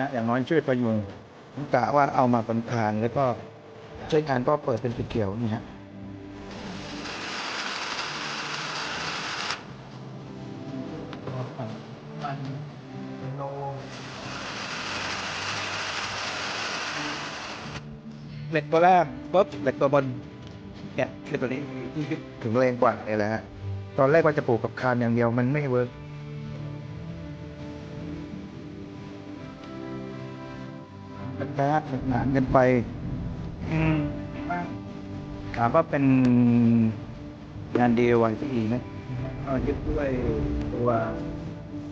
นะอย่างน้อยช่วยประยุงผมกะว่าเอามาบรรคานแล้วก็ใช้งานก็เปิดเป็นสีเขียวนี่ฮะมันโลเหล็กตัวแรกปุ๊บเหล็กตัวบนเนี่ยคือตัวนี้ถึงแรงกว่าเลยแหละฮะตอนแรกว่าจะปลูกกับคานอย่างเดียวมันไม่เวิร์ก แบดหนานกันไป อืมถามว่าเป็นงาน DIY ที่ดีไหมก็ยึดด้วยตัว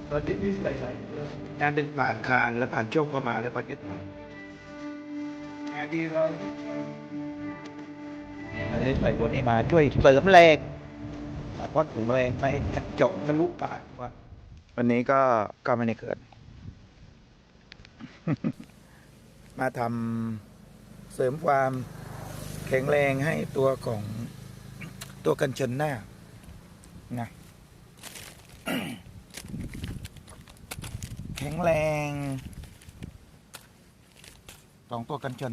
ตัวดิสใส่งานดึงผ่านคานแล้วผ่านช่วงเข้ามาแล้วก็ยึดงานดีเราอันนี้ใส่ตัวนี้มาช่วยเสริมแรงเพราะถึงแรงไม่เจาะทะลุปากว่าวันนี้ก็ก็ไม่ได้เกิด มาทำเสริมความแข็งแรงให้ตัวของตัวกันชนหน้านะแข็งแรงของตัวกันชน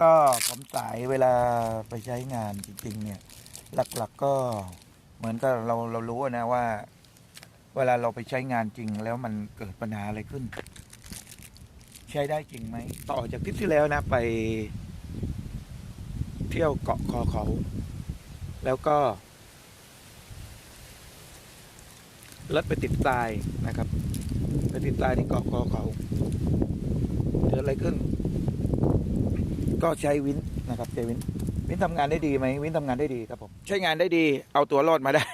ก็ผมสายเวลาไปใช้งานจริง ๆ เนี่ย หลักๆก็เหมือนกับเราเรารู้นะว่า เวลาเราไปใช้งานจริงแล้วมันเกิดปัญหาอะไรขึ้น ใช้ได้จริงไหม ต่อจากทริปที่แล้วนะไป เที่ยวเกาะคอเขา แล้วก็รถไปติดทรายนะครับ ไปติดทรายที่เกาะคอเขาเกิดอะไรขึ้น ก็ใช้วินนะครับใช้วินวินทำงานได้ดีไหมวินทำงานได้ดีครับผมใช้งานได้ดีเอาตัวรอดมาได้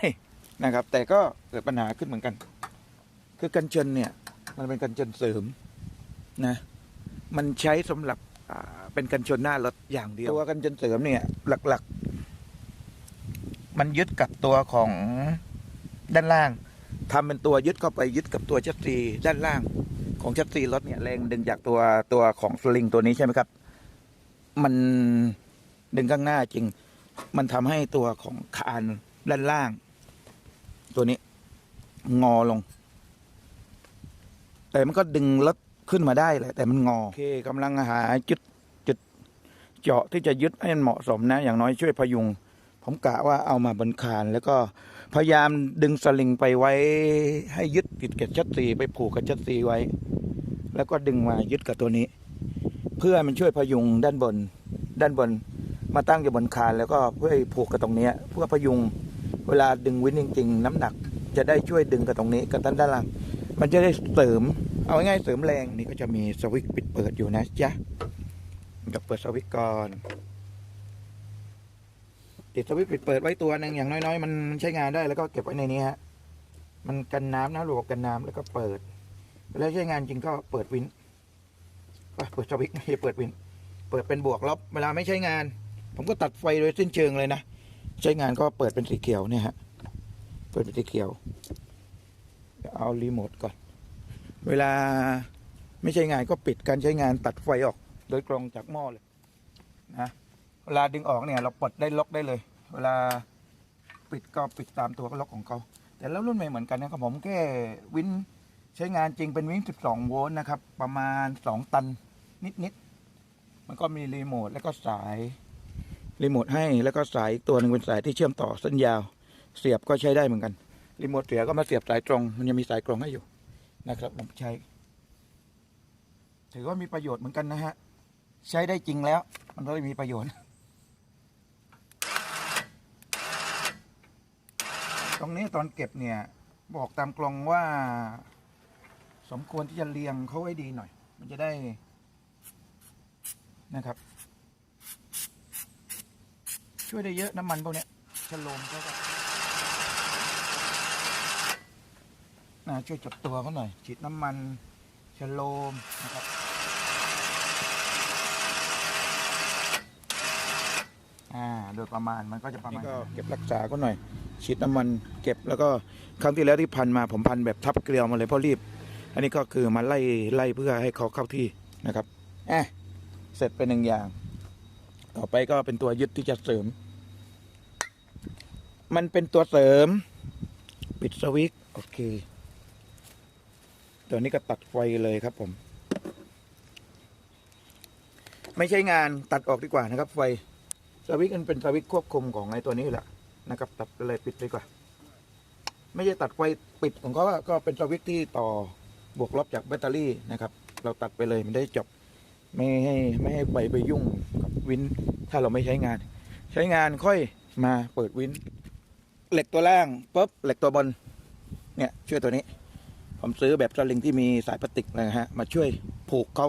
นะครับ แต่ก็เกิดปัญหาขึ้นเหมือนกัน คือกันชนเนี่ย มันเป็นกันชนเสริม นะ มันใช้สำหรับอ่าเป็นกันชนหน้ารถอย่างเดียว ตัวกันชนเสริมเนี่ย หลักๆ มันยึดกับตัวของด้านล่างทำเป็นตัวยึดเข้าไปยึดกับตัวชัดซีด้านล่าง ของชัดซีรถเนี่ยแรงดึงจากตัวตัวของสลิงตัวนี้ใช่ไหมครับ มันดึงข้างหน้าจริง มันทำให้ตัวของคานด้านล่าง ตัวนี้ งอลง แต่มันก็ดึงรถ ขึ้นมาได้แหละแต่มันงอโอเคกำลังหาจุดจุดเจาะที่จะยึดให้มันเหมาะสมนะ อย่างน้อยช่วยพยุง ผมกะว่าเอามาบนคาน แล้วก็พยายามดึงสลิงไปไว้ ให้ยึดติดกับชัดซีไปผูกกับชัดซีไว้ แล้วก็ดึงมายึดกับตัวนี้ เพื่อมันช่วยพยุงด้านบน ด้านบนมาตั้งอยู่บนคานแล้วก็เพื่อผูกกับตรงนี้เพื่อพยุงเวลาดึงวินจริง ๆ น้ำหนักจะได้ช่วยดึงกับตรงนี้กับด้านด้านล่าง มันจะได้เสริม เอาง่ายเสริมแรงนี่ก็จะมีสวิตช์ปิดเปิดอยู่นะจ๊ะเดี๋ยวเปิดสวิตช์ก่อนติดสวิตช์ปิดเปิดไว้ตัวหนึ่งอย่างน้อยๆ มันใช้งานได้แล้วก็เก็บไว้ในนี้ฮะมันกันน้ำนะระบบกันน้ำแล้วก็เปิด แล้วใช้งานจริงก็เปิดวินเปิดสวิตช์ไม่เปิดวิน เปิดเป็นบวกลบเวลาไม่ใช้งาน ผมก็ตัดไฟโดยสิ้นเชิงเลยนะใช้งานก็เปิดเป็นสีเขียวเนี่ยฮะเปิดเป็นสีเขียวเอารีโมทก่อน เวลาไม่ใช้งานก็ปิดการใช้งานตัดไฟออก โดยตรงจากหม้อเลยนะเวลาดึงออกเนี่ยเราปลดได้ล็อกได้เลย เวลาปิดก็ปิดตามตัวล็อกของเขา แต่แล้วรุ่นใหม่เหมือนกันนะครับผมแค่วินใช้งานจริงเป็นวิ่ง12 โวลต์นะครับ ประมาณ 2 ตันนิดๆมันก็มีรีโมทแล้วก็สายรีโมทให้แล้วก็สายตัวหนึ่งเป็นสายที่เชื่อมต่อเส้นยาว เสียบก็ใช้ได้เหมือนกันรีโมทเสียก็มาเสียบสายตรง มันยังมีสายกรองให้อยู่ นะครับผมใช้ ถือว่ามีประโยชน์เหมือนกันนะฮะ ใช้ได้จริงแล้ว มันก็เลยมีประโยชน์ ตรงนี้ตอนเก็บเนี่ย บอกตามกลองว่า สมควรที่จะเรียงเขาไว้ดีหน่อย มันจะได้นะครับ ช่วยได้เยอะน้ำมันพวกนี้ชะโลมเขาก็ นะช่วยจับตัวเขาหน่อย ฉีดน้ำมันชะโลมนะครับ อ่า โดยประมาณมันก็จะประมาณก็เก็บรักษาก็หน่อย ฉีดน้ำมันเก็บแล้วก็ครั้งที่แล้วที่พันมาผมพันแบบทับเกลียวมาเลยเพราะรีบ อันนี้ก็คือมาไล่ไล่เพื่อให้เขาเข้าที่นะครับแอะเสร็จเป็นหนึ่งอย่าง ต่อไปก็เป็นตัวยึดที่จะเสริม มันเป็นตัวเสริม ปิดสวิตช์โอเค ตัวนี้ก็ตัดไฟเลยครับผม ไม่ใช่งานตัดออกดีกว่านะครับ ไฟสวิตช์มันเป็นสวิตช์ควบคุมของไอ้ตัวนี้แหละนะครับ ตัดไปเลยปิดดีกว่า ไม่ใช่ตัดไฟปิดของเขาก็เป็นสวิตช์ที่ต่อบวกลบจากแบตเตอรี่นะครับ เราตัดไปเลยมันได้จบไม่ให้ไม่ให้ไปไปยุ่งกับวินถ้าเราไม่ใช้งาน ใช้งานค่อยมาเปิดวินเหล็กตัวล่างปุ๊บเหล็กตัวบนเนี่ยช่วยตัวนี้ ผมซื้อแบบสลิงที่มีสายพลาสติกนะฮะมาช่วยผูกเขา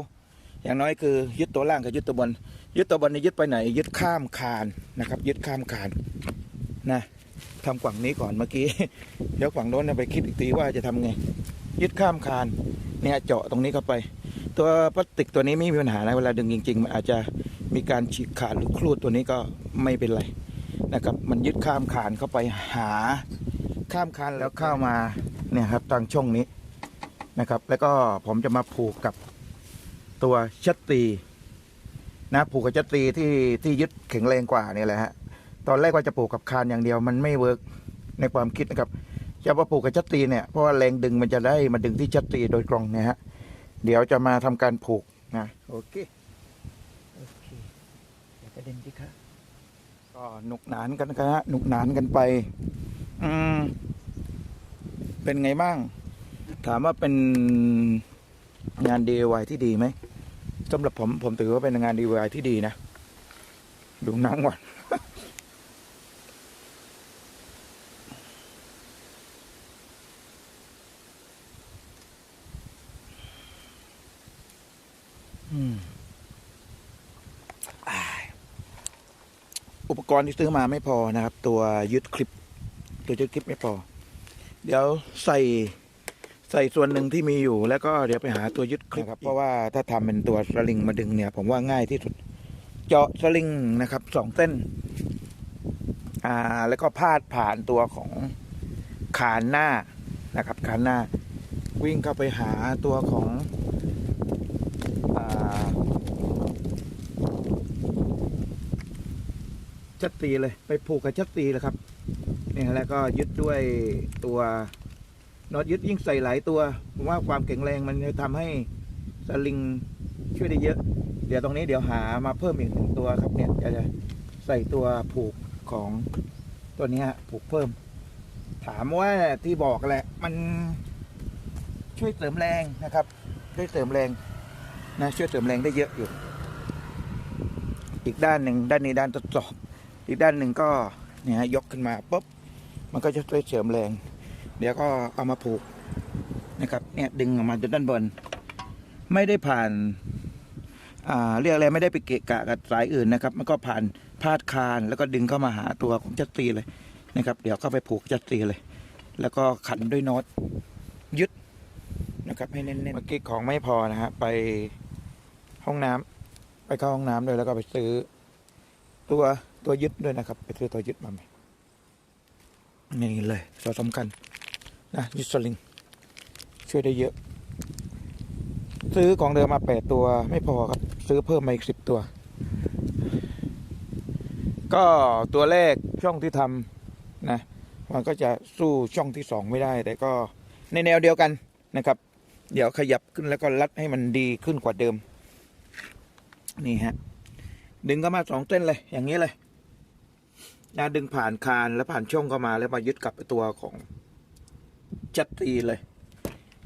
อย่างน้อยคือยึดตัวล่างกับยึดตัวบน ยึดตัวบนนี่ยึดไปไหน ยึดข้ามคานนะครับ ยึดข้ามคานนะทำฝั่งนี้ก่อนเมื่อกี้เดี๋ยวฝั่งโน้นเนี่ยไปคิดอีกทีว่าจะทำไง ยึดข้ามคานเนี่ยเจาะตรงนี้เข้าไป ตัวพลาสติกตัวนี้ไม่มีปัญหานะเวลาดึงจริงๆมันอาจจะมีการฉีกขาดหรือครูดตัวนี้ก็ไม่เป็นไรนะครับ มันยึดข้ามคานเข้าไปหาข้ามคานแล้วเข้ามาเนี่ยครับทางช่องนี้ นะครับ แล้วก็ผมจะมาผูกกับตัวชัตตีนะผูกกับชัตตีที่ที่ยึดแข็งแรงกว่าเนี่ยแหละฮะตอนแรกว่าจะผูกกับคานอย่างเดียวมันไม่เวิร์กในความคิดนะครับจะมาผูกกับชัตตีเนี่ยเพราะว่าแรงดึงมันจะได้มาดึงที่ชัตตีโดยตรงเนะฮะเดี๋ยวจะมาทำการผูกนะโอเคโอเคอย่ากระเด็นสิครับก็หนุกหนานกันนะฮะหนุกหนานกันไป อืมเป็นไงบ้าง ถามว่าเป็นงาน DIY ที่ดีไหมสำหรับผมผมถือว่าเป็นงาน DIY ที่ดีนะ ดูนังก่อนอุปกรณ์ที่ซื้อมาไม่พอนะครับ ตัวยึดคลิป ตัวยึดคลิปไม่พอ เดี๋ยวใส่ ใส่ส่วนหนึ่งที่มีอยู่แล้วก็เดี๋ยวไปหาตัวยึดคลิปครับ เพราะว่าถ้าทำเป็นตัวสลิงมาดึงเนี่ย ผมว่าง่ายที่สุด เจาะสลิงนะครับสองเส้น อ่า แล้วก็พาดผ่านตัวของขานหน้านะครับขานหน้า วิ่งเข้าไปหาตัวของอ่าชัดตีเลย ไปผูกกับชัดตีเลยครับเนี่ยแล้วก็ยึดด้วยตัว น็อตยึดยิ่งใส่หลายตัว ผมว่าความแข็งแรงมันจะทำให้สลิงช่วยได้เยอะ เดี๋ยวตรงนี้เดี๋ยวหามาเพิ่มอีกหนึ่งตัวครับเนี่ยจะจะใส่ตัวผูกของตัวนี้ผูกเพิ่ม ถามว่าที่บอกแหละ มันช่วยเสริมแรงนะครับช่วยเสริมแรงนะช่วยเสริมแรงได้เยอะอยู่ อีกด้านหนึ่งด้านนี้ด้านทดสอบ อีกด้านหนึ่งก็เนี่ยยกขึ้นมาปุ๊บมันก็จะช่วยเสริมแรง เดี๋ยวก็เอามาผูกนะครับเนี่ยดึงออกมาจนด้านบน ไม่ได้ผ่านอ่าเรียกอะไรไม่ได้ไปเกะกะกับสายอื่นนะครับ มันก็ผ่านพาดคานแล้วก็ดึงเข้ามาหาตัวของจัตตีเลยนะครับ เดี๋ยวเข้าไปผูกจัตตีเลย แล้วก็ขันด้วยน็อตยึดนะครับให้แน่นๆเมื่อกี้ของไม่พอนะฮะไปห้องน้ำไปเข้าห้องน้ำด้วยแล้วก็ไปซื้อ ตัวตัวยึดด้วยนะครับ ไปซื้อตัวยึดมาใหม่นี่เลยตัวสำคัญ นะยึดสลิงช่วยได้เยอะ ซื้อของเดิมมาแปดตัวไม่พอครับ ซื้อเพิ่มมาอีกสิบตัว ก็ตัวแรกช่องที่ทำนะมันก็จะสู้ช่องที่สองไม่ได้ แต่ก็ในแนวเดียวกันนะครับ เดี๋ยวขยับขึ้นแล้วก็รัดให้มันดีขึ้นกว่าเดิม นี่ฮะ ดึงเข้ามาสองเส้นเลย อย่างนี้เลยนะดึงผ่านคานแล้วผ่านช่องเข้ามาแล้วมายึดกับตัวของ จัดตีเลย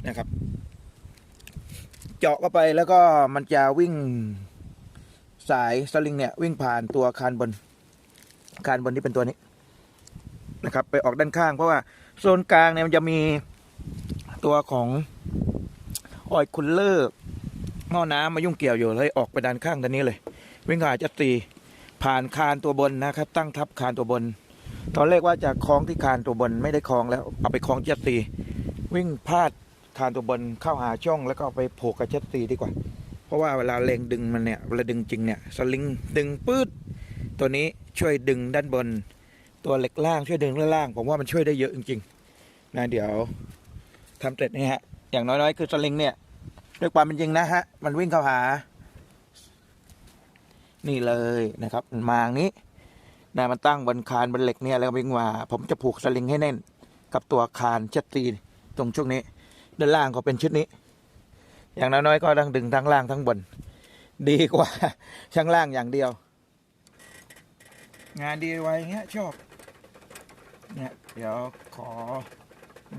นะครับ เจาะเข้าไปแล้วก็มันจะวิ่งสายสลิงเนี่ยวิ่งผ่านตัวคานบน คานบนที่เป็นตัวนี้นะครับ ไปออกด้านข้างเพราะว่าโซนกลางเนี่ยมันจะมีตัวของออยคูลเลอร์หม้อน้ำมายุ่งเกี่ยวอยู่เลยออกไปด้านข้างด้านนี้เลย วิ่งหาจัดตีผ่านคานตัวบนนะครับ ตั้งทับคานตัวบน ตอนแรกว่าจะคล้องที่คานตัวบนไม่ได้คล้องแล้ว เอาไปคล้องเจัดตี วิ่งพาดคานตัวบนเข้าหาช่องแล้วก็เอาไปผูกกับเจัดตีดีกว่า เพราะว่าเวลาแรงดึงมันเนี่ยเวลาดึงจริงเนี่ยสลิงดึงปื๊ดตัวนี้ช่วยดึงด้านบน ตัวเหล็กล่างช่วยดึงด้านล่าง ผมว่ามันช่วยได้เยอะจริงๆนะเดี๋ยวทำเสร็จนี่ฮะอย่างน้อยๆ คือสลิงเนี่ยด้วยความเป็นจริงนะฮะมันวิ่งเข้าหา นี่เลยนะครับมันมาอย่างนี้ นะมันตั้งบนคานบนเหล็กเนี่ยแล้วก็วิ่งมาผมจะผูกสลิงให้แน่น กับตัวคานชัดตีตรงช่วงนี้ ด้านล่างก็เป็นชุดนี้ อย่างน้อยๆก็ต้องดึงทั้งล่างทั้งบน ดีกว่าช่างล่างอย่างเดียว งานดีไวเงี้ยชอบเนี่ยเดี๋ยวขอ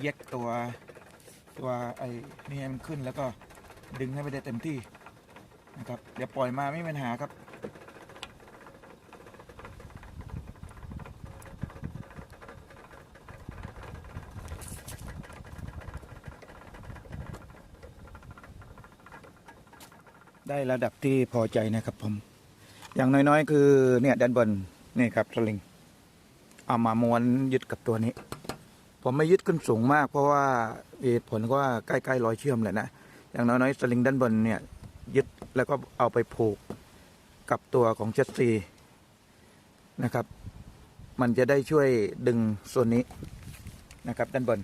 เย็กตัวตัวไอ้นี่ให้มันขึ้นแล้วก็ดึงให้ไปได้เต็มที่นะครับเดี๋ยวปล่อยมาไม่มีปัญหาครับ ได้ระดับที่พอใจนะครับผม อย่างน้อยๆ คือเนี่ยด้านบนนี่ครับสลิง เอามาม้วนยึดกับตัวนี้ ผมไม่ยึดขึ้นสูงมาก เพราะว่าเหตุผลก็ว่าใกล้ๆรอยเชื่อมเลยนะอย่างน้อยๆสลิงด้านบนเนี่ยยึดแล้วก็เอาไปผูกกับตัวของเจ็ตซีนะครับ มันจะได้ช่วยดึงส่วนนี้นะครับ ด้านบน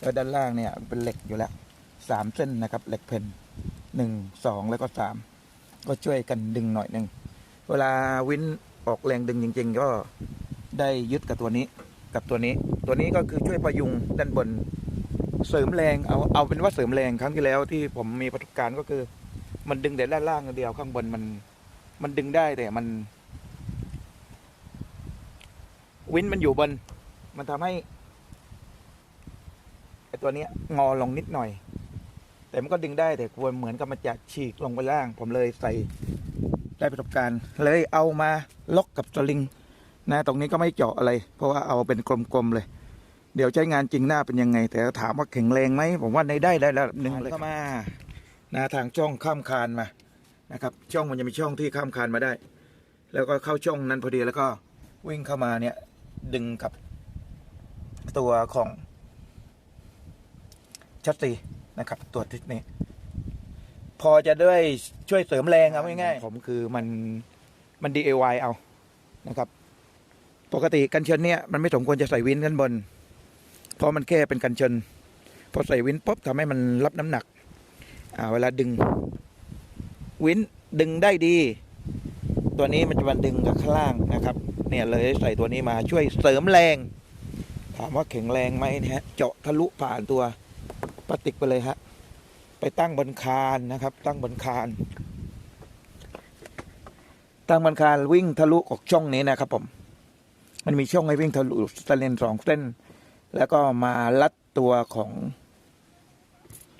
แล้วด้านล่างเนี่ยเป็นเหล็กอยู่แล้วสามเส้นนะครับเหล็กเพน หนึ่งสองแล้วก็สามก็ช่วยกันดึงหน่อยหนึ่งเวลาวินออกแรงดึงจริง ๆ ก็ได้ยึดกับตัวนี้กับตัวนี้ ตัวนี้ก็คือช่วยพยุงด้านบนเสริมแรงเอาเอาเป็นว่าเสริมแรงครั้งที่แล้วที่ผมมีประสบการณ์ก็คือ มันดึงแต่ด้านล่างเดียวข้างบนมัน มันดึงได้แต่มัน วินมันอยู่บน มันทำให้ไอตัวเนี้ยงอลงนิดหน่อย แต่มันก็ดึงได้แต่ควรเหมือนกับมันจะฉีกลงไปล่าง ผมเลยใส่ได้ประสบการณ์ เลยเอามาล็อกกับสลิงนะตรงนี้ก็ไม่เจาะอะไร เพราะว่าเอาเป็นกลมๆเลย เดี๋ยวใช้งานจริงหน้าเป็นยังไง แต่ถามว่าแข็งแรงไหมผมว่าในได้ได้ระดับหนึ่งเลยก็มานะทางช่องข้ามคานมานะครับ ช่องมันจะมีช่องที่ข้ามคานมาได้ แล้วก็เข้าช่องนั้นพอดีแล้วก็วิ่งเข้ามาเนี่ยดึงกับตัวของชัดซี นะครับ ตัวทิศนี้ พอจะด้วยช่วยเสริมแรงเอาง่ายๆผมคือมันมัน DIY เอานะครับ ปกติกันชนเนี่ยมันไม่สมควรจะใส่วินกันบน เพราะมันแค่เป็นกันชนพอใส่วินปุ๊บทำให้มันรับน้ำหนักอ่าเวลาดึง วินดึงได้ดี ตัวนี้มันจะมาดึงกับข้างล่างนะครับ เนี่ยเลยใส่ตัวนี้มาช่วยเสริมแรง ถามว่าแข็งแรงไหมนี่ยฮะเจาะทะลุผ่านตัว พลาสติกไปเลยฮะ ไปตั้งบนคานนะครับ ตั้งบนคาน ตั้งบนคานวิ่งทะลุออกช่องนี้นะครับผม มันมีช่องให้วิ่งทะลุสเลนสองเส้น แล้วก็มาลัดตัวของ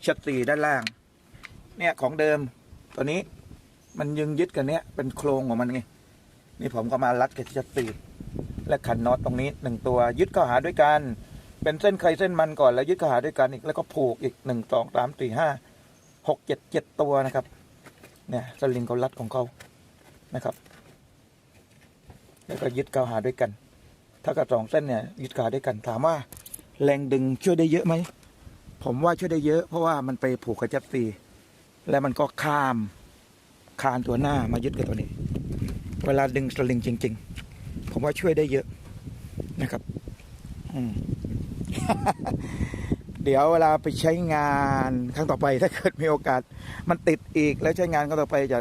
ชัดซีด้านล่าง เนี่ยของเดิมตัวนี้มันยึงยึดกันเนี้ยเป็นโครงของมันไงนี่ผมก็มาลัดกับชัดซีและขันน็อตตรงนี้หนึ่งตัวยึดเข้าหาด้วยกัน เป็นเส้นใครเส้นมันก่อนแล้วยึดขาหาด้วยกันอีกแล้วก็ผูกอีกหนึ่งสองสามสี่ห้าหกเจ็ดเจ็ดตัวนะครับ เนี่ยสลิงเขาลัดของเขานะครับ แล้วก็ยึดเข้าหาด้วยกัน ถ้ากับสองเส้นเนี่ยยึดขาด้วยกันถามว่า แรงดึงช่วยได้เยอะไหมผมว่าช่วยได้เยอะ เพราะว่ามันไปผูกกับจัดซีแล้วมันก็ข้ามคานตัวหน้ามายึดกับตัวนี้ เวลาดึงสลิงจริง ๆ ผมว่าช่วยได้เยอะนะครับ อืม เดี๋ยวเวลาไปใช้งานครั้งต่อไปถ้าเกิดมีโอกาส มันติดอีกแล้วใช้งานครั้งต่อไปจะ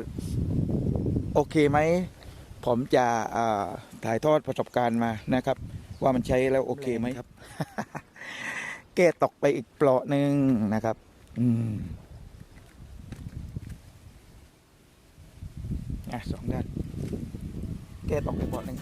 โอเคไหม ผมจะอ่าถ่ายทอดประสบการณ์มานะครับ ว่ามันใช้แล้วโอเคไหมครับ แก้ตกไปอีกเปลาะหนึ่งนะครับ อืมอะสองด้านแก้ตกไปเปลาะหนึ่ง